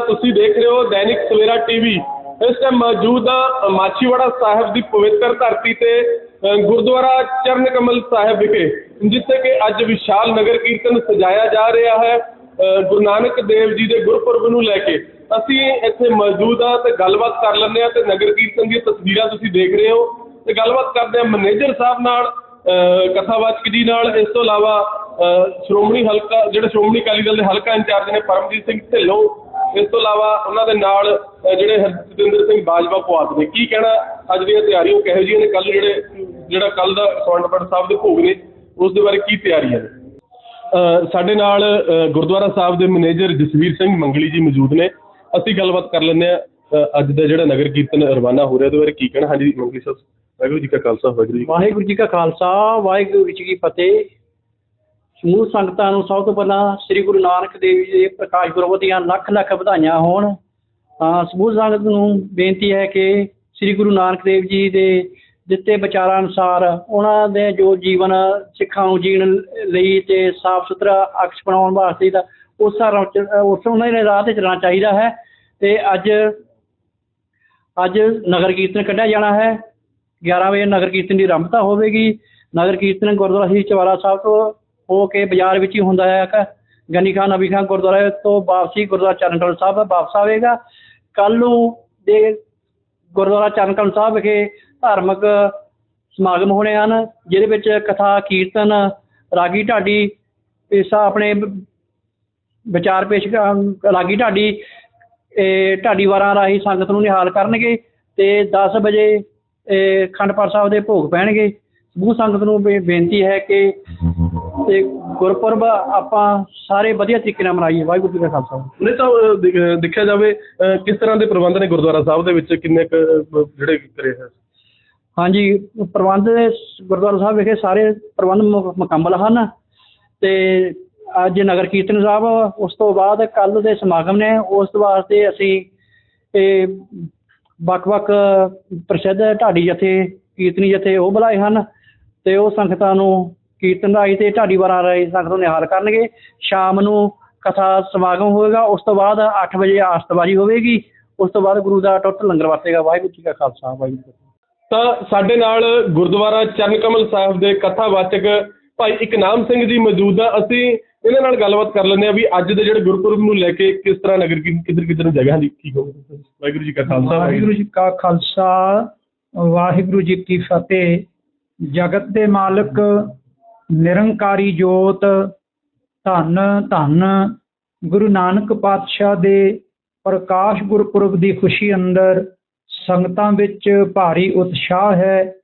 ਤੁਸੀਂ ਦੇਖ ਰਹੇ ਹੋ ਦੈਨਿਕ ਸਵੇਰਾ ਟੀਵੀ ਇਸ ਟਾਈਮ ਮੌਜੂਦ ਹਾਂ ਮਾਛੀਵਾੜਾ ਸਾਹਿਬ ਦੀ ਪਵਿੱਤਰ ਧਰਤੀ ਤੇ ਗੁਰਦੁਆਰਾ ਚਰਨ ਕਮਲ ਸਾਹਿਬ ਵਿਖੇ ਜਿੱਥੇ ਕਿ ਅੱਜ ਵਿਸ਼ਾਲ ਨਗਰ ਕੀਰਤਨ ਸਜਾਇਆ ਜਾ ਰਿਹਾ ਹੈ ਗੁਰੂ ਨਾਨਕ ਦੇਵ ਜੀ ਦੇ ਗੁਰਪੁਰਬ ਨੂੰ ਲੈ ਕੇ। ਅਸੀਂ ਇੱਥੇ ਮੌਜੂਦ ਹਾਂ ਤੇ ਗੱਲਬਾਤ ਕਰ ਲੈਂਦੇ ਹਾਂ ਤੇ ਨਗਰ ਕੀਰਤਨ ਦੀਆਂ ਤਸਵੀਰਾਂ ਤੁਸੀਂ ਦੇਖ ਰਹੇ ਹੋ। ਤੇ ਗੱਲਬਾਤ ਕਰਦੇ ਹਾਂ ਮੈਨੇਜਰ ਸਾਹਿਬ ਨਾਲ ਅ, ਕਥਾਵਾਚਕ ਜੀ ਨਾਲ। ਇਸ ਤੋਂ ਇਲਾਵਾ ਅ, ਸ਼੍ਰੋਮਣੀ ਹਲਕਾ ਜਿਹੜੇ ਸ਼੍ਰੋਮਣੀ ਅਕਾਲੀ ਦਲ ਦੇ ਹਲਕਾ ਇੰਚਾਰਜ ਨੇ ਪਰਮਜੀਤ ਸਿੰਘ ਢਿੱਲੋਂ ਇਸ ਤੋਂ ਇਲਾਵਾ ਉਹਨਾਂ ਦੇ ਨਾਲ ਜਿਹੜੇ ਹਰਜਿੰਦਰ ਸਿੰਘ ਬਾਜਵਾ ਪੁਆਧ ਨੇ। ਕੀ ਕਹਿਣਾ ਅੱਜ ਦੀਆਂ ਤਿਆਰੀਆਂ? ਕਿਹੋ ਜਿਹੀਆਂ ਨੇ ਕੱਲ ਜਿਹੜੇ ਜਿਹੜਾ ਕੱਲ ਦਾ ਸਵਰਨਪੜ ਸਾਹਿਬ ਦੇ ਭੋਗ ਨੇ ਉਸ ਦੇ ਬਾਰੇ ਕੀ ਤਿਆਰੀਆਂ ਨੇ? ਸਾਡੇ ਨਾਲ ਗੁਰਦੁਆਰਾ ਸਾਹਿਬ ਦੇ ਮੈਨੇਜਰ ਜਸਵੀਰ ਸਿੰਘ ਮੰਗਲੀ ਜੀ ਮੌਜੂਦ ਨੇ। ਅਸੀਂ ਗੱਲਬਾਤ ਕਰ ਲੈਂਦੇ ਆ ਅੱਜ ਦਾ ਜਿਹੜਾ ਨਗਰ ਕੀਰਤਨ ਰਵਾਨਾ ਹੋ ਰਿਹਾ ਉਹਦੇ ਬਾਰੇ ਕੀ ਕਹਿਣਾ? ਹਾਂਜੀ ਮੰਗਲੀ ਸਾਹਿਬ ਵਾਹਿਗੁਰੂ ਜੀ ਕਾ ਖਾਲਸਾ ਵਾਹਿਗੁਰੂ ਜੀ ਕੀ ਵਾਹਿਗੁਰੂ ਜੀ ਕਾ ਖਾਲਸਾ ਵਾਹਿਗੁਰੂ ਜੀ ਕੀ ਫਤਿਹ। ਸਮੂਹ ਸੰਗਤਾਂ ਨੂੰ ਸਭ ਤੋਂ ਪਹਿਲਾਂ ਸ੍ਰੀ ਗੁਰੂ ਨਾਨਕ ਦੇਵ ਜੀ ਦੇ ਪ੍ਰਕਾਸ਼ ਪੁਰਬ ਦੀਆਂ ਲੱਖ ਲੱਖ ਵਧਾਈਆਂ ਹੋਣ। ਤਾਂ ਸਮੂਹ ਸੰਗਤ ਨੂੰ ਬੇਨਤੀ ਹੈ ਕਿ ਸ੍ਰੀ ਗੁਰੂ ਨਾਨਕ ਦੇਵ ਜੀ ਦੇ ਦਿੱਤੇ ਵਿਚਾਰਾਂ ਅਨੁਸਾਰ ਉਹਨਾਂ ਦੇ ਜੋ ਜੀਵਨ ਸਿੱਖਾਂ ਨੂੰ ਜੀਣ ਲਈ ਤੇ ਸਾਫ਼ ਸੁਥਰਾ ਅਕਸ਼ ਬਣਾਉਣ ਵਾਸਤੇ ਦਾ ਉਸ ਤਰ੍ਹਾਂ ਉਸ ਉਹਨਾਂ ਦੇ ਰਾਹ ਤੇ ਚੱਲਣਾ ਚਾਹੀਦਾ ਹੈ। ਤੇ ਅੱਜ ਅੱਜ ਨਗਰ ਕੀਰਤਨ ਕੱਢਿਆ ਜਾਣਾ ਹੈ। 11 ਵਜੇ ਨਗਰ ਕੀਰਤਨ ਦੀ ਆਰੰਭਤਾ ਹੋਵੇਗੀ। ਨਗਰ ਕੀਰਤਨ ਗੁਰਦੁਆਰਾ ਸ੍ਰੀ ਚਵਾਰਾ ਸਾਹਿਬ ਤੋਂ ਹੋ ਕੇ ਬਾਜ਼ਾਰ ਵਿੱਚ ਹੀ ਹੁੰਦਾ ਹੈ। ਗਨੀ ਖਾਨ ਨਬੀ ਖਾਨ ਗੁਰਦੁਆਰੇ ਤੋਂ ਵਾਪਸੀ ਗੁਰਦੁਆਰਾ ਚਰਨਕਲ ਸਾਹਿਬ ਵਾਪਸ ਆਵੇਗਾ। ਕੱਲ ਨੂੰ ਦੇ ਗੁਰਦੁਆਰਾ ਚਰਨਕਲ ਸਾਹਿਬ ਵਿਖੇ ਧਾਰਮਿਕ ਸਮਾਗਮ ਹੋਣੇ ਹਨ, ਜਿਹਦੇ ਵਿੱਚ ਕਥਾ, ਕੀਰਤਨ, ਰਾਗੀ ਢਾਡੀ ਪੇਸ਼ਾ ਆਪਣੇ ਵਿਚਾਰ ਪੇਸ਼ ਰਾਗੀ ਢਾਡੀ, ਇਹ ਢਾਡੀ ਵਾਰਾਂ ਰਾਹੀਂ ਸੰਗਤ ਨੂੰ ਨਿਹਾਲ ਕਰਨਗੇ ਤੇ 10 ਵਜੇ, ਇਹ ਖੰਡ ਸਾਹਿਬ ਦੇ ਭੋਗ ਪੈਣਗੇ। ਸਮੂਹ ਸੰਗਤ ਨੂੰ ਬੇਨਤੀ ਹੈ ਕਿ ਤੇ ਗੁਰਪੁਰਬ ਆਪਾਂ ਸਾਰੇ ਵਧੀਆ ਤਰੀਕੇ ਨਾਲ ਮਨਾਈਏ ਵਾਹਿਗੁਰੂ ਜੀ ਕਾ ਖਾਲਸਾ। ਨਹੀਂ ਤਾਂ ਦੇਖ- ਦੇਖਿਆ ਜਾਵੇ ਕਿਸ ਤਰ੍ਹਾਂ ਦੇ ਪ੍ਰਬੰਧ ਨੇ ਗੁਰਦੁਆਰਾ ਸਾਹਿਬ ਦੇ ਵਿੱਚ? ਕਿੰਨੇ ਕੁ, ਅ, ਜਿਹੜੇ ਕਰੇ ਹੈ ਹਾਂਜੀ ਪ੍ਰਬੰਧ ਗੁਰਦੁਆਰਾ ਸਾਹਿਬ ਵਿਖੇ ਸਾਰੇ ਪ੍ਰਬੰਧ ਮੁ- ਮੁਕੰਮਲ ਹਨ ਤੇ ਅੱਜ ਨਗਰ ਕੀਰਤਨ ਸਾਹਿਬ ਉਸ ਤੋਂ ਬਾਅਦ ਕੱਲ ਦੇ ਸਮਾਗਮ ਨੇ ਉਸ ਵਾਸਤੇ ਅਸੀਂ ਇਹ ਵੱਖ-ਵੱਖ ਪ੍ਰਸਿੱਧ ਢਾਡੀ ਜਥੇ ਕੀਰਤਨੀ ਜਥੇ ਉਹ ਬੁਲਾਏ ਹਨ ਤੇ ਉਹ ਸੰਗਤਾਂ ਨੂੰ ਕੀਰਤਨ ਰਾਹੀਂ ਤੇ ਢਾਡੀ ਵਾਰਾਂ ਰਾਹੀਂ ਸੰਗਤ ਨੂੰ ਨਿਹਾਲ ਕਰਨਗੇ। ਸ਼ਾਮ ਨੂੰ ਕਥਾ ਸਮਾਗਮ ਹੋਵੇਗਾ ਉਸ ਤੋਂ ਬਾਅਦ 8 ਵਜੇ ਆਸਤਬਾਜ਼ੀ ਹੋਵੇਗੀ। ਉਸ ਤੋਂ ਬਾਅਦ ਗੁਰੂ ਦਾ ਟੁੱਟ ਲੰਗਰ ਵਰਤੇਗਾ। ਵਾਹਿਗੁਰੂ ਜੀ ਕਾ ਖਾਲਸਾ ਵਾਹਿਗੁਰੂ ਜੀ ਕੀ ਫਤਿਹ। ਤਾਂ ਸਾਡੇ ਨਾਲ ਗੁਰਦੁਆਰਾ ਚਰਨ ਕਮਲ ਸਾਹਿਬ ਦੇ ਕਥਾਵਾਚਕ ਭਾਈ ਇਕਨਾਮ ਸਿੰਘ ਜੀ ਮੌਜੂਦ ਆ। ਅਸੀਂ ਇਹਨਾਂ ਨਾਲ ਗੱਲਬਾਤ ਕਰ ਲੈਂਦੇ ਆ ਵੀ ਅੱਜ ਦੇ ਜਿਹੜੇ ਗੁਰਪੁਰਬ ਨੂੰ ਲੈ ਕੇ ਕਿਸ ਤਰ੍ਹਾਂ ਨਗਰ ਕੀ ਕਿੱਧਰ ਕਿੱਧਰ ਜਗ੍ਹਾ ਦੀ ਕੀ ਕਹੋਗੇ ਵਾਹਿਗੁਰੂ ਜੀ ਕਾ ਖਾਲਸਾ ਵਾਹਿਗੁਰੂ ਜੀ ਕਾ ਖਾਲਸਾ ਵਾਹਿਗੁਰੂ ਜੀ ਕੀ ਫਤਿਹ। ਜਗਤ ਦੇ ਮਾਲਕ ਨਿਰੰਕਾਰੀ ਜੋਤ, ਧੰਨ ਧੰਨ, ਗੁਰੂ ਨਾਨਕ ਪਾਤਸ਼ਾਹ ਦੇ ਪ੍ਰਕਾਸ਼ ਗੁਰਪੁਰਬ ਦੀ ਖੁਸ਼ੀ ਅੰਦਰ ਸੰਗਤਾਂ ਵਿੱਚ ਭਾਰੀ ਉਤਸ਼ਾਹ ਹੈ।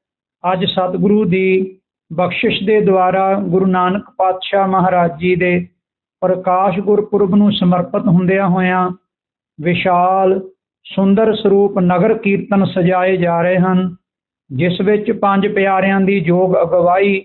ਅੱਜ ਸਤਿਗੁਰੂ ਦੀ ਬਖਸ਼ਿਸ਼ ਦੇ ਦੁਆਰਾ ਗੁਰੂ ਨਾਨਕ ਪਾਤਸ਼ਾਹ ਮਹਾਰਾਜ ਜੀ ਦੇ ਪ੍ਰਕਾਸ਼ ਗੁਰਪੁਰਬ ਨੂੰ ਸਮਰਪਿਤ ਹੁੰਦਿਆਂ ਹੋਇਆਂ ਵਿਸ਼ਾਲ, ਸੁੰਦਰ ਸਰੂਪ ਨਗਰ ਕੀਰਤਨ ਸਜਾਏ ਜਾ ਰਹੇ ਹਨ, ਜਿਸ ਵਿੱਚ ਪੰਜ ਪਿਆਰਿਆਂ ਦੀ ਜੋਗ ਅਗਵਾਈ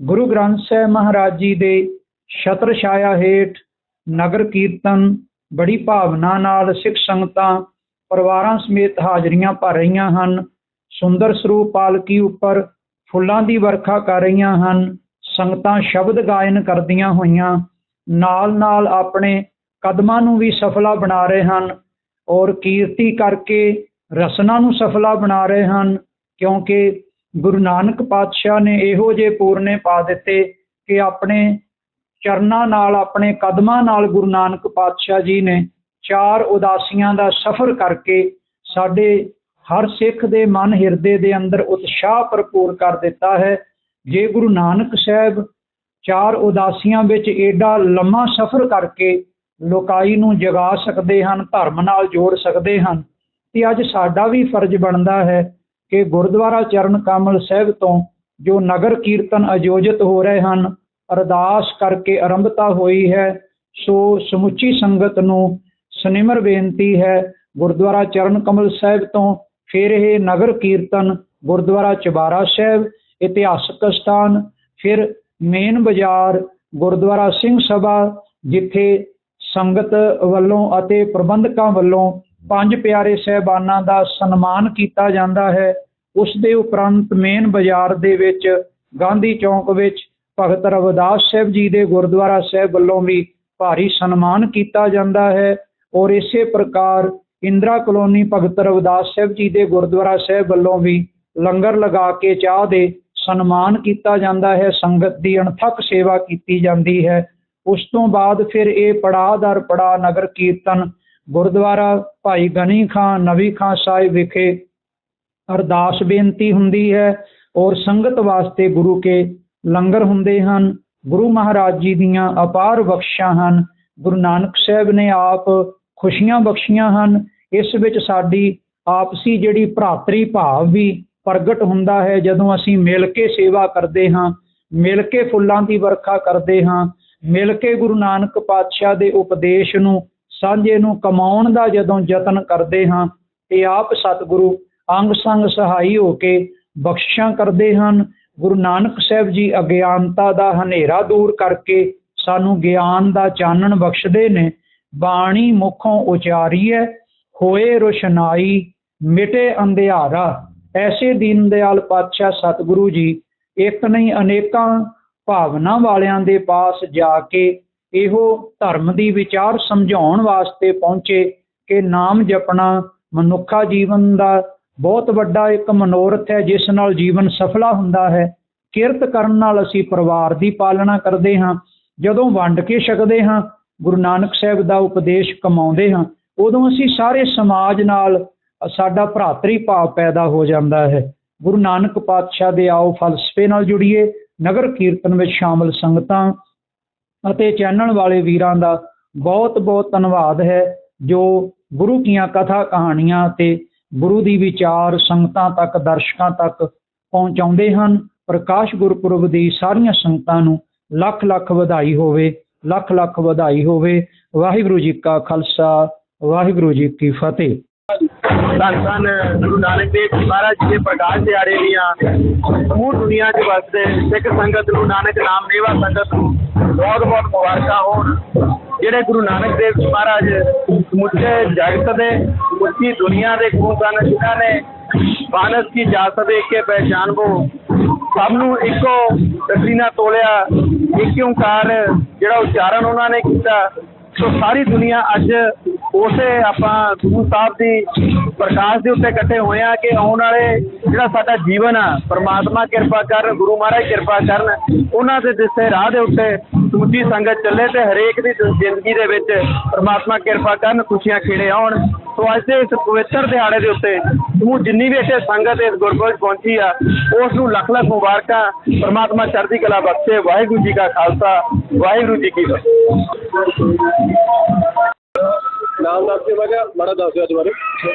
ਗੁਰੂ ਗ੍ਰੰਥ ਸਾਹਿਬ ਮਹਾਰਾਜ ਜੀ ਦੇ ਛਤਰ ਛਾਇਆ ਹੇਠ ਨਗਰ ਕੀਰਤਨ, ਬੜੀ ਭਾਵਨਾ ਨਾਲ ਸਿੱਖ ਸੰਗਤਾਂ ਪਰਿਵਾਰਾਂ ਸਮੇਤ ਹਾਜ਼ਰੀਆਂ ਭਰ ਰਹੀਆਂ ਹਨ। ਸੁੰਦਰ ਸਰੂਪ ਪਾਲਕੀ ਉੱਪਰ ਫੁੱਲਾਂ ਦੀ ਵਰਖਾ ਕਰ ਰਹੀਆਂ ਹਨ। ਸੰਗਤਾਂ ਸ਼ਬਦ ਗਾਇਨ ਕਰਦੀਆਂ ਹੋਈਆਂ ਨਾਲ-ਨਾਲ ਆਪਣੇ ਕਦਮਾਂ ਨੂੰ ਵੀ ਸਫਲਾ ਬਣਾ ਰਹੇ ਹਨ ਔਰ ਕੀਰਤੀ ਕਰਕੇ ਰਸਨਾ ਨੂੰ ਸਫਲਾ ਬਣਾ ਰਹੇ ਹਨ ਕਿਉਂਕਿ ਗੁਰੂ ਨਾਨਕ ਪਾਤਸ਼ਾਹ ਨੇ ਇਹੋ ਜਿਹੇ ਪੂਰਨੇ ਪਾ ਦਿੱਤੇ ਕਿ ਆਪਣੇ ਚਰਨਾਂ ਨਾਲ, ਆਪਣੇ ਕਦਮਾਂ ਨਾਲ ਗੁਰੂ ਨਾਨਕ ਪਾਤਸ਼ਾਹ ਜੀ ਨੇ ਚਾਰ ਉਦਾਸੀਆਂ ਦਾ ਸਫ਼ਰ ਕਰਕੇ ਸਾਡੇ ਹਰ ਸਿੱਖ ਦੇ ਮਨ ਹਿਰਦੇ ਦੇ ਅੰਦਰ ਉਤਸ਼ਾਹ ਭਰਪੂਰ ਕਰ ਦਿੱਤਾ ਹੈ। ਜੇ ਗੁਰੂ ਨਾਨਕ ਸਾਹਿਬ ਚਾਰ ਉਦਾਸੀਆਂ ਵਿੱਚ ਏਡਾ ਲੰਮਾ ਸਫ਼ਰ ਕਰਕੇ ਲੋਕਾਈ ਨੂੰ ਜਗਾ ਸਕਦੇ ਹਨ, ਧਰਮ ਨਾਲ ਜੋੜ ਸਕਦੇ ਹਨ, ਤੇ ਅੱਜ ਸਾਡਾ ਵੀ ਫਰਜ਼ ਬਣਦਾ ਹੈ ਕਿ ਗੁਰਦੁਆਰਾ ਚਰਨ ਕਮਲ ਸਾਹਿਬ ਤੋਂ ਜੋ ਨਗਰ ਕੀਰਤਨ ਆਯੋਜਿਤ ਹੋ ਰਹੇ ਹਨ, ਅਰਦਾਸ ਕਰਕੇ ਆਰੰਭਤਾ ਹੋਈ ਹੈ, ਸੋ ਸਮੁੱਚੀ ਸੰਗਤ ਨੂੰ ਸਨਿਮਰ ਬੇਨਤੀ ਹੈ, ਗੁਰਦੁਆਰਾ ਚਰਨ ਕਮਲ ਸਾਹਿਬ ਤੋਂ ਫਿਰ ਇਹ ਨਗਰ ਕੀਰਤਨ ਗੁਰਦੁਆਰਾ ਚਬਾਰਾ ਸਾਹਿਬ, ਇਤਿਹਾਸਕ ਸਥਾਨ, ਫਿਰ ਮੇਨ ਬਾਜ਼ਾਰ, ਗੁਰਦੁਆਰਾ ਸਿੰਘ ਸਭਾ, ਜਿੱਥੇ ਸੰਗਤ ਵੱਲੋਂ ਅਤੇ ਪ੍ਰਬੰਧਕਾਂ ਵੱਲੋਂ ਪੰਜ ਪਿਆਰੇ ਸਹਿਬਾਨਾਂ ਦਾ ਸਨਮਾਨ ਕੀਤਾ ਜਾਂਦਾ ਹੈ। ਉਸ ਦੇ ਉਪਰੰਤ ਮੇਨ ਬਾਜ਼ਾਰ ਦੇ ਵਿੱਚ, ਗਾਂਧੀ ਚੌਂਕ ਵਿੱਚ ਭਗਤ ਰਵਿਦਾਸ ਸਾਹਿਬ ਜੀ ਦੇ ਗੁਰਦੁਆਰਾ ਸਾਹਿਬ ਵੱਲੋਂ ਵੀ ਭਾਰੀ ਸਨਮਾਨ ਕੀਤਾ ਜਾਂਦਾ ਹੈ ਔਰ ਇਸੇ ਪ੍ਰਕਾਰ ਇੰਦਰਾ ਕਲੋਨੀ ਭਗਤ ਰਵਿਦਾਸ ਸਾਹਿਬ ਜੀ ਦੇ ਗੁਰਦੁਆਰਾ ਸਾਹਿਬ ਵੱਲੋਂ ਵੀ ਲੰਗਰ ਲਗਾ ਕੇ ਚਾਹ ਦੇ ਸਨਮਾਨ ਕੀਤਾ ਜਾਂਦਾ ਹੈ। ਸੰਗਤ ਦੀ ਅਣਥੱਕ ਸੇਵਾ ਕੀਤੀ ਜਾਂਦੀ ਹੈ। ਉਸ ਤੋਂ ਬਾਅਦ ਫਿਰ ਇਹ ਪੜਾਅ ਦਰ ਪੜਾਅ ਨਗਰ ਕੀਰਤਨ ਗੁਰਦੁਆਰਾ ਭਾਈ ਗਨੀ ਖਾਂ, ਨਵੀ ਖਾਂ ਸਾਹਿਬ ਵਿਖੇ ਅਰਦਾਸ ਬੇਨਤੀ ਹੁੰਦੀ ਹੈ। ਔਰ ਸੰਗਤ ਵਾਸਤੇ ਗੁਰੂ ਕੇ ਲੰਗਰ ਹੁੰਦੇ ਹਨ। ਗੁਰੂ ਮਹਾਰਾਜ ਜੀ ਦੀਆਂ ਅਪਾਰ ਬਖਸ਼ਾਂ ਹਨ। ਗੁਰੂ ਨਾਨਕ ਸਾਹਿਬ ਨੇ ਆਪ ਖੁਸ਼ੀਆਂ ਬਖਸ਼ੀਆਂ ਹਨ। ਇਸ ਵਿੱਚ ਸਾਡੀ ਆਪਸੀ ਜਿਹੜੀ ਭਰਾਤਰੀ ਭਾਵ ਵੀ ਪ੍ਰਗਟ ਹੁੰਦਾ ਹੈ। ਜਦੋਂ ਅਸੀਂ ਮਿਲ ਕੇ ਸੇਵਾ ਕਰਦੇ ਹਾਂ, ਮਿਲ ਕੇ ਫੁੱਲਾਂ ਦੀ ਵਰਖਾ ਕਰਦੇ ਹਾਂ, ਮਿਲ ਕੇ ਗੁਰੂ ਨਾਨਕ ਪਾਤਸ਼ਾਹ ਦੇ ਉਪਦੇਸ਼ ਨੂੰ ਸਾਂਝੇ ਨੂੰ ਕਮਾਉਣ ਦਾ ਜਦੋਂ ਯਤਨ ਕਰਦੇ ਹਾਂ ਤੇ ਆਪ ਸਤਿਗੁਰੂ ਅੰਗ ਸੰਗ ਸਹਾਈ ਹੋ ਕੇ ਬਖਸ਼ਿਸ਼ਾਂ ਕਰਦੇ ਹਨ। ਗੁਰੂ ਨਾਨਕ ਸਾਹਿਬ ਜੀ ਅਗਿਆਨਤਾ ਦਾ ਹਨੇਰਾ ਦੂਰ ਕਰਕੇ ਸਾਨੂੰ ਗਿਆਨ ਦਾ ਚਾਨਣ ਬਖਸ਼ਦੇ ਨੇ। ਬਾਣੀ ਮੁਖੋਂ ਉਚਾਰੀਐ, ਹੋਏ ਰੋਸ਼ਨਾਈ, ਮਿਟੇ ਅੰਧਿਆਰਾ। ਐਸੇ ਦੀਨ ਦਿਆਲ ਪਾਤਸ਼ਾਹ ਸਤਿਗੁਰੂ ਜੀ, ਇੱਕ ਨਹੀਂ ਅਨੇਕਾਂ ਭਾਵਨਾ ਵਾਲਿਆਂ ਦੇ ਪਾਸ ਜਾ ਕੇ ਇਹੋ ਧਰਮ ਦੀ ਵਿਚਾਰ ਸਮਝਾਉਣ ਵਾਸਤੇ ਪਹੁੰਚੇ ਕਿ ਨਾਮ ਜਪਣਾ ਮਨੁੱਖਾ ਜੀਵਨ ਦਾ ਬਹੁਤ ਵੱਡਾ ਇੱਕ ਮਨੋਰਥ ਹੈ, ਜਿਸ ਨਾਲ ਜੀਵਨ ਸਫਲਾ ਹੁੰਦਾ ਹੈ। ਕਿਰਤ ਕਰਨ ਨਾਲ ਅਸੀਂ ਪਰਿਵਾਰ ਦੀ ਪਾਲਣਾ ਕਰਦੇ ਹਾਂ। ਜਦੋਂ ਵੰਡ ਕੇ ਛਕਦੇ ਹਾਂ, ਗੁਰੂ ਨਾਨਕ ਸਾਹਿਬ ਦਾ ਉਪਦੇਸ਼ ਕਮਾਉਂਦੇ ਹਾਂ, ਉਦੋਂ ਅਸੀਂ ਸਾਰੇ ਸਮਾਜ ਨਾਲ ਸਾਡਾ ਭਰਾਤਰੀ ਭਾਵ ਪੈਦਾ ਹੋ ਜਾਂਦਾ ਹੈ। ਗੁਰੂ ਨਾਨਕ ਪਾਤਸ਼ਾਹ ਦੇ ਆਓ ਫਲਸਫੇ ਨਾਲ ਜੁੜੀਏ, ਨਗਰ ਕੀਰਤਨ ਵਿੱਚ ਸ਼ਾਮਲ ਸੰਗਤਾਂ ਅਤੇ ਚੈਨਲ ਵਾਲੇ ਵੀਰਾਂ ਦਾ ਬਹੁਤ ਬਹੁਤ ਧੰਨਵਾਦ ਹੈ, ਜੋ ਗੁਰੂ ਦੀਆਂ ਕਥਾ ਕਹਾਣੀਆਂ ਤੇ ਗੁਰੂ ਦੀ ਵਿਚਾਰ ਸੰਗਤਾਂ ਤੱਕ, ਦਰਸ਼ਕਾਂ ਤੱਕ ਪਹੁੰਚਾਉਂਦੇ ਹਨ। ਪ੍ਰਕਾਸ਼ ਗੁਰਪੁਰਬ ਦੀ ਸਾਰੀਆਂ ਸੰਗਤਾਂ ਨੂੰ ਲੱਖ ਲੱਖ ਵਧਾਈ ਹੋਵੇ, ਲੱਖ ਲੱਖ ਵਧਾਈ ਹੋਵੇ। ਵਾਹਿਗੁਰੂ ਜੀ ਕਾ ਖਾਲਸਾ, ਵਾਹਿਗੁਰੂ ਜੀ ਕੀ ਫਤਿਹ। ਧੰਨ ਧੰਨ ਗੁਰੂ ਨਾਨਕ ਦੇਵ ਜੀ ਮਹਾਰਾਜ ਦੇ ਪ੍ਰਕਾਸ਼ ਦਿਹਾੜੇ ਦੀਆਂ ਸਮੂਹ ਦੁਨੀਆ 'ਚ ਵਸਦੇ ਸਿੱਖ ਸੰਗਤ ਨੂੰ ਨਾਨਕ ਨਾਮ ਲੇਵਾ ਸੰਗਤ ਨੂੰ ਬਹੁਤ ਬਹੁਤ ਮੁਬਾਰਕਾਂ ਹੋਣ। ਜਿਹੜੇ ਗੁਰੂ ਨਾਨਕ ਦੇਵ ਜੀ ਮਹਾਰਾਜ ਸਮੁੱਚੇ ਜਗਤ ਦੇ, ਸਮੁੱਚੀ ਦੁਨੀਆ ਦੇ ਗੁਰੂ ਸਨ, ਜਿਨ੍ਹਾਂ ਨੇ ਬਾਨਸ ਕੀ ਜਾਤ ਦੇ ਕੇ ਪਹਿਚਾਨਬੋ ਸਭ ਨੂੰ ਇੱਕੋ ਰੱਸੀ ਨਾਲ ਤੋਲਿਆ, ਇੱਕ ਓੰਕਾਰ ਜਿਹੜਾ ਉਚਾਰਨ ਉਹਨਾਂ ਨੇ ਕੀਤਾ। ਸੋ ਸਾਰੀ ਦੁਨੀਆ ਅੱਜ ਉਸੇ ਆਪਾਂ ਗੁਰੂ ਸਾਹਿਬ ਦੀ ਪ੍ਰਕਾਸ਼ ਦੇ ਉੱਤੇ ਇਕੱਠੇ ਹੋਏ ਆ ਕਿ ਆਉਣ ਵਾਲੇ ਜਿਹੜਾ ਸਾਡਾ ਜੀਵਨ ਆ, ਪਰਮਾਤਮਾ ਕਿਰਪਾ ਕਰਨ, ਗੁਰੂ ਮਹਾਰਾਜ ਕਿਰਪਾ ਕਰਨ, ਉਹਨਾਂ ਦੇ ਦਿੱਤੇ ਰਾਹ ਦੇ ਉੱਤੇ ਸਮੁੱਚੀ ਸੰਗਤ ਚੱਲੇ ਤੇ ਹਰੇਕ ਦੀ ਜ਼ਿੰਦਗੀ ਦੇ ਵਿੱਚ ਪਰਮਾਤਮਾ ਕਿਰਪਾ ਕਰਨ, ਖੁਸ਼ੀਆਂ ਖੇੜੇ ਆਉਣ। ਸੋ ਅੱਜ ਦੇ ਇਸ ਪਵਿੱਤਰ ਦਿਹਾੜੇ ਦੇ ਉੱਤੇ ਸਮੂਹ ਜਿੰਨੀ ਵੀ ਇੱਥੇ ਸੰਗਤ ਇਸ ਗੁਰਪੁਰਬ ਪਹੁੰਚੀ ਆ, ਉਸ ਨੂੰ ਲੱਖ ਲੱਖ ਮੁਬਾਰਕਾਂ, ਪਰਮਾਤਮਾ ਚੜ੍ਹਦੀ ਕਲਾ ਬਖਸ਼ੇ। ਵਾਹਿਗੁਰੂ ਜੀ ਕਾ ਖਾਲਸਾ, ਵਾਹਿਗੁਰੂ ਜੀ ਕੀ ਫਤਿਹ। ਨਾਮ ਦੱਸ ਕੇ ਮੈਂ ਕਿਹਾ ਮਾੜਾ ਦੱਸ ਦਿਓ ਅੱਜ ਬਾਰੇ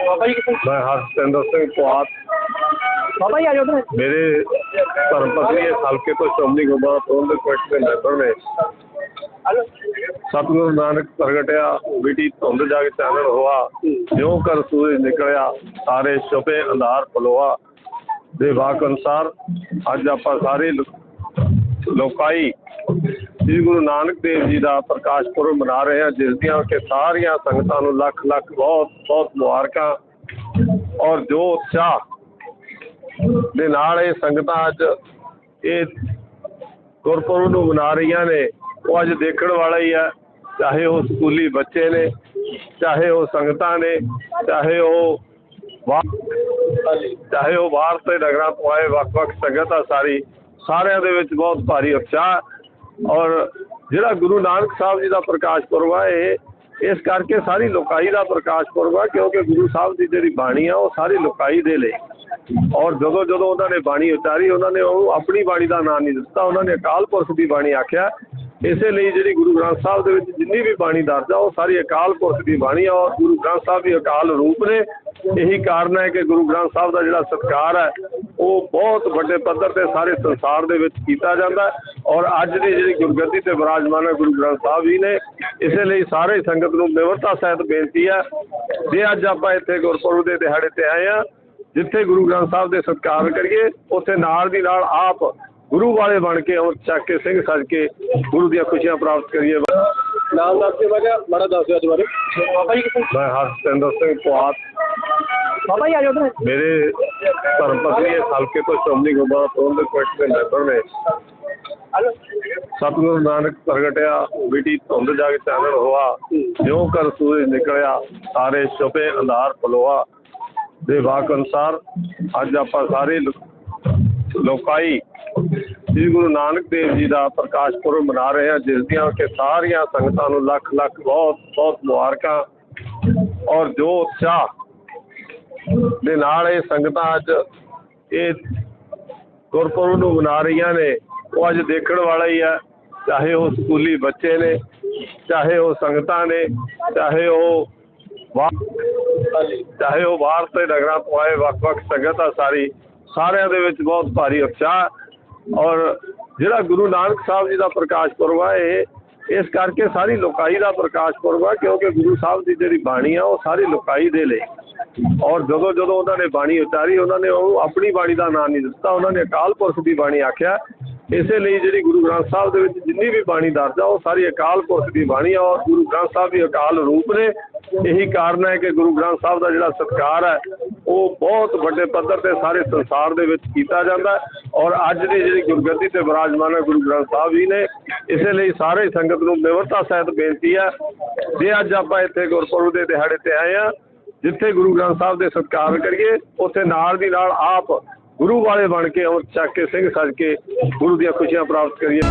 ਬਾਬਾ ਜੀ ਕਿੱਥੇ ਮੈਂ ਹਰਸਿੰਦਰ ਸਿੰਘ ਪੁਆਤ ਬਾਬਾ ਜੀ ਆ ਜਾਓ ਉਧਰ ਮੇਰੇ ਧਰਮ ਪਤਨੀ ਇਸ ਹਲਕੇ ਤੋਂ ਸ਼੍ਰੋਮਣੀ ਗੁਰਦੁਆਰਾ ਪ੍ਰਬੰਧਕ ਕਮੇਟੀ ਦੇ ਮੈਂਬਰ ਨੇ ਸਤਿਗੁਰੂ ਨਾਨਕ ਪ੍ਰਗਟਿਆ ਬਿਟੀ ਧੁੰਦ ਜਾ ਕੇ ਚਾਨਣ ਹੋਆ ਜਿਉਂ ਕਰ ਸੂਰਜ ਨਿਕਲਿਆ ਸਾਰੇ ਛੁਪੇ ਅੰਧਾਰ ਪਲੋਆ ਦੇ ਵਾਕ ਅਨੁਸਾਰ ਅੱਜ ਆਪਾਂ ਸਾਰੇ ਲੋ- ਲੋਕਾਈ ਸ੍ਰੀ ਗੁਰੂ ਨਾਨਕ ਦੇਵ ਜੀ ਦਾ ਪ੍ਰਕਾਸ਼ ਪੁਰਬ ਮਨਾ ਰਹੇ ਹਾਂ, ਜਿਸ ਦੀਆਂ ਕਿ ਸਾਰੀਆਂ ਸੰਗਤਾਂ ਨੂੰ ਲੱਖ ਲੱਖ ਬਹੁਤ ਬਹੁਤ ਮੁਬਾਰਕਾਂ ਔਰ ਜੋ ਉਤਸ਼ਾਹ ਦੇ ਨਾਲ ਇਹ ਸੰਗਤਾਂ ਅੱਜ ਇਹ ਗੁਰਪੁਰਬ ਨੂੰ ਮਨਾ ਰਹੀਆਂ ਨੇ, ਉਹ ਅੱਜ ਦੇਖਣ ਵਾਲਾ ਹੀ ਹੈ ਚਾਹੇ ਉਹ ਸਕੂਲੀ ਬੱਚੇ ਨੇ, ਚਾਹੇ ਉਹ ਸੰਗਤਾਂ ਨੇ, ਚਾਹੇ ਉਹ ਚਾਹੇ ਉਹ ਬਾਹਰ ਤੇ ਨਗਰਾਂ ਤੋਂ ਆਏ ਵੱਖ-ਵੱਖ ਸੰਗਤ ਆ ਸਾਰੀ, ਸਾਰਿਆਂ ਦੇ ਵਿੱਚ ਬਹੁਤ ਭਾਰੀ ਉਤਸ਼ਾਹ ਔਰ ਜਿਹੜਾ ਗੁਰੂ ਨਾਨਕ ਸਾਹਿਬ ਜੀ ਦਾ ਪ੍ਰਕਾਸ਼ ਪੁਰਬ ਆ, ਇਹ ਇਸ ਕਰਕੇ ਸਾਰੀ ਲੋਕਾਈ ਦਾ ਪ੍ਰਕਾਸ਼ ਪੁਰਬ ਆ, ਕਿਉਂਕਿ ਗੁਰੂ ਸਾਹਿਬ ਦੀ ਜਿਹੜੀ ਬਾਣੀ ਆ, ਉਹ ਸਾਰੀ ਲੋਕਾਈ ਦੇ ਲਈ। ਔਰ ਜਦੋਂ ਜਦੋਂ ਉਹਨਾਂ ਨੇ ਬਾਣੀ ਉਚਾਰੀ, ਉਹਨਾਂ ਨੇ ਉਹ ਆਪਣੀ ਬਾਣੀ ਦਾ ਨਾਮ ਨਹੀਂ ਦਿੱਤਾ, ਉਹਨਾਂ ਨੇ ਅਕਾਲ ਪੁਰਖ ਦੀ ਬਾਣੀ ਆਖਿਆ। ਇਸੇ ਲਈ ਜਿਹੜੀ ਗੁਰੂ ਗ੍ਰੰਥ ਸਾਹਿਬ ਦੇ ਵਿੱਚ ਜਿੰਨੀ ਵੀ ਬਾਣੀ ਦਰਜ ਆ, ਉਹ ਸਾਰੀ ਅਕਾਲ ਪੁਰਖ ਦੀ ਬਾਣੀ ਆ, ਔਰ ਗੁਰੂ ਗ੍ਰੰਥ ਸਾਹਿਬ ਵੀ ਅਕਾਲ ਰੂਪ ਨੇ। ਇਹੀ ਕਾਰਨ ਹੈ ਕਿ ਗੁਰੂ ਗ੍ਰੰਥ ਸਾਹਿਬ ਦਾ ਜਿਹੜਾ ਸਤਿਕਾਰ ਹੈ ਉਹ ਬਹੁਤ ਵੱਡੇ ਪੱਧਰ ਤੇ ਸਾਰੇ ਸੰਸਾਰ ਦੇ ਵਿੱਚ ਕੀਤਾ ਜਾਂਦਾ ਹੈ ਔਰ ਅੱਜ ਦੀ ਜਿਹੜੀ ਗੁਰਗੱਦੀ ਤੇ ਵਿਰਾਜਮਾਨ ਹੈ ਗੁਰੂ ਗ੍ਰੰਥ ਸਾਹਿਬ ਜੀ ਨੇ ਇਸੇ ਲਈ ਸਾਰੇ ਸੰਗਤ ਨੂੰ ਨਿਮਰਤਾ ਸਹਿਤ ਬੇਨਤੀ ਹੈ ਜੇ ਅੱਜ ਆਪਾਂ ਇੱਥੇ ਗੁਰਪੁਰਬ ਦੇ ਦਿਹਾੜੇ ਤੇ ਆਏ ਆ ਜਿੱਥੇ ਗੁਰੂ ਗ੍ਰੰਥ ਸਾਹਿਬ ਦੇ ਸਤਿਕਾਰ ਕਰੀਏ ਉੱਥੇ ਨਾਲ ਦੀ ਨਾਲ ਆਪ ਗੁਰੂ ਵਾਲੇ ਬਣ ਕੇ ਉਹ ਚੱਕ ਕੇ ਸਿੰਘ ਸੱਜ ਕੇ ਗੁਰੂ ਦੀਆਂ ਖੁਸ਼ੀਆਂ ਪ੍ਰਾਪਤ ਕਰੀਏ। ਨਾਮ ਦੱਸ ਕੇ ਮੈਂ ਕਿਹਾ ਮਾੜਾ ਦੱਸ ਦਿਓ ਅੱਜ ਬਾਰੇ। ਬਾਬਾ ਜੀ ਕਿੱਥੇ ਮੈਂ ਹਰਸਿੰਦਰ ਸਿੰਘ ਪੁਆਤ। ਬਾਬਾ ਜੀ ਆ ਜਾਓ ਉਧਰ। ਮੇਰੇ ਧਰਮ ਪਤਨੀ ਇਸ ਹਲਕੇ ਤੋਂ ਸ਼੍ਰੋਮਣੀ ਗੁਰਦੁਆਰਾ ਪ੍ਰਬੰਧਕ ਕਮੇਟੀ ਦੇ ਮੈਂਬਰ ਨੇ। ਸਤਿਗੁਰੂ ਨਾਨਕ ਪ੍ਰਗਟਿਆ ਮਿਟੀ ਧੁੰਦ ਜਗ ਚਾਨਣ ਹੋਆ ਜਿਉ ਕਰ ਸੂਰਜ ਨਿਕਲਿਆ ਸਾਰੇ ਛੁਪੇ ਅੰਧਾਰ ਪਲੋਆ। ਦੇ ਵਾਕ ਅਨੁਸਾਰ ਅੱਜ ਆਪਾਂ ਸਾਰੇ ਲੋ- ਲੋਕਾਈ ਸ੍ਰੀ ਗੁਰੂ ਨਾਨਕ ਦੇਵ ਜੀ ਦਾ ਪ੍ਰਕਾਸ਼ ਪੁਰਬ ਮਨਾ ਰਹੇ ਹਾਂ ਜਿਸ ਦੀਆਂ ਕਿ ਸਾਰੀਆਂ ਸੰਗਤਾਂ ਨੂੰ ਲੱਖ ਲੱਖ ਬਹੁਤ ਬਹੁਤ ਮੁਬਾਰਕਾਂ ਔਰ ਜੋ ਉਤਸ਼ਾਹ ਦੇ ਨਾਲ ਇਹ ਸੰਗਤਾਂ ਅੱਜ ਇਹ ਗੁਰਪੁਰਬ ਨੂੰ ਮਨਾ ਰਹੀਆਂ ਨੇ। ਉਹ ਅੱਜ ਦੇਖਣ ਵਾਲਾ ਹੀ ਆ, ਚਾਹੇ ਉਹ ਸਕੂਲੀ ਬੱਚੇ ਨੇ, ਚਾਹੇ ਉਹ ਸੰਗਤਾਂ ਨੇ, ਚਾਹੇ ਉਹ ਚਾਹੇ ਉਹ ਬਾਹਰ ਤੇ ਨਗਰਾਂ ਤੋਂ ਆਏ ਵੱਖ-ਵੱਖ ਸੰਗਤ ਆ ਸਾਰੀ, ਸਾਰਿਆਂ ਦੇ ਵਿੱਚ ਬਹੁਤ ਭਾਰੀ ਉਤਸ਼ਾਹ। ਔਰ ਜਿਹੜਾ ਗੁਰੂ ਨਾਨਕ ਸਾਹਿਬ ਜੀ ਦਾ ਪ੍ਰਕਾਸ਼ ਪੁਰਬ ਆ, ਇਹ ਇਸ ਕਰਕੇ ਸਾਰੀ ਲੋਕਾਈ ਦਾ ਪ੍ਰਕਾਸ਼ ਪੁਰਬ ਆ, ਕਿਉਂਕਿ ਗੁਰੂ ਸਾਹਿਬ ਦੀ ਜਿਹੜੀ ਬਾਣੀ ਆ, ਉਹ ਸਾਰੀ ਲੋਕਾਈ ਦੇ ਲਈ। ਔਰ ਜਦੋਂ ਜਦੋਂ ਉਹਨਾਂ ਨੇ ਬਾਣੀ ਉਚਾਰੀ, ਉਹਨਾਂ ਨੇ ਉਹ ਆਪਣੀ ਬਾਣੀ ਦਾ ਨਾਮ ਨਹੀਂ ਦਿੱਤਾ। ਉਹਨਾਂ ਨੇ ਅਕਾਲ ਪੁਰਖ ਦੀ ਬਾਣੀ ਆਖਿਆ। ਇਸੇ ਲਈ ਜਿਹੜੀ ਗੁਰੂ ਗ੍ਰੰਥ ਸਾਹਿਬ ਦੇ ਵਿੱਚ ਜਿੰਨੀ ਵੀ ਬਾਣੀ ਦਰਜ ਆ, ਉਹ ਸਾਰੀ ਅਕਾਲ ਪੁਰਖ ਦੀ ਬਾਣੀ ਆ ਔਰ ਗੁਰੂ ਗ੍ਰੰਥ ਸਾਹਿਬ ਵੀ ਅਕਾਲ ਰੂਪ ਨੇ। ਇਹੀ ਕਾਰਨ ਹੈ ਕਿ ਗੁਰੂ ਗ੍ਰੰਥ ਸਾਹਿਬ ਦਾ ਜਿਹੜਾ ਸਤਿਕਾਰ ਹੈ, ਉਹ ਬਹੁਤ ਵੱਡੇ ਪੱਧਰ ਤੇ ਸਾਰੇ ਸੰਸਾਰ ਦੇ ਵਿੱਚ ਕੀਤਾ ਜਾਂਦਾ ਔਰ ਅੱਜ ਦੀ ਜਿਹੜੀ ਗੁਰਗੱਦੀ ਤੇ ਵਿਰਾਜਮਾਨ ਹੈ ਗੁਰੂ ਗ੍ਰੰਥ ਸਾਹਿਬ ਜੀ ਨੇ, ਇਸੇ ਲਈ ਸਾਰੇ ਸੰਗਤ ਨੂੰ ਨਿਮਰਤਾ ਸਹਿਤ ਬੇਨਤੀ ਹੈ ਜੇ ਅੱਜ ਆਪਾਂ ਇੱਥੇ ਗੁਰਪੁਰਬ ਦੇ ਦਿਹਾੜੇ ਤੇ ਆਏ ਆ ਜਿੱਥੇ ਗੁਰੂ ਗ੍ਰੰਥ ਸਾਹਿਬ ਦੇ ਸਤਿਕਾਰ ਕਰੀਏ, ਉੱਥੇ ਨਾਲ ਦੀ ਨਾਲ ਆਪ ਗੁਰੂ ਵਾਲੇ ਬਣ ਕੇ ਔਰ ਚੱਕ ਕੇ, ਸਿੰਘ ਸੱਜ ਕੇ ਗੁਰੂ ਦੀਆਂ ਖੁਸ਼ੀਆਂ ਪ੍ਰਾਪਤ ਕਰੀਏ।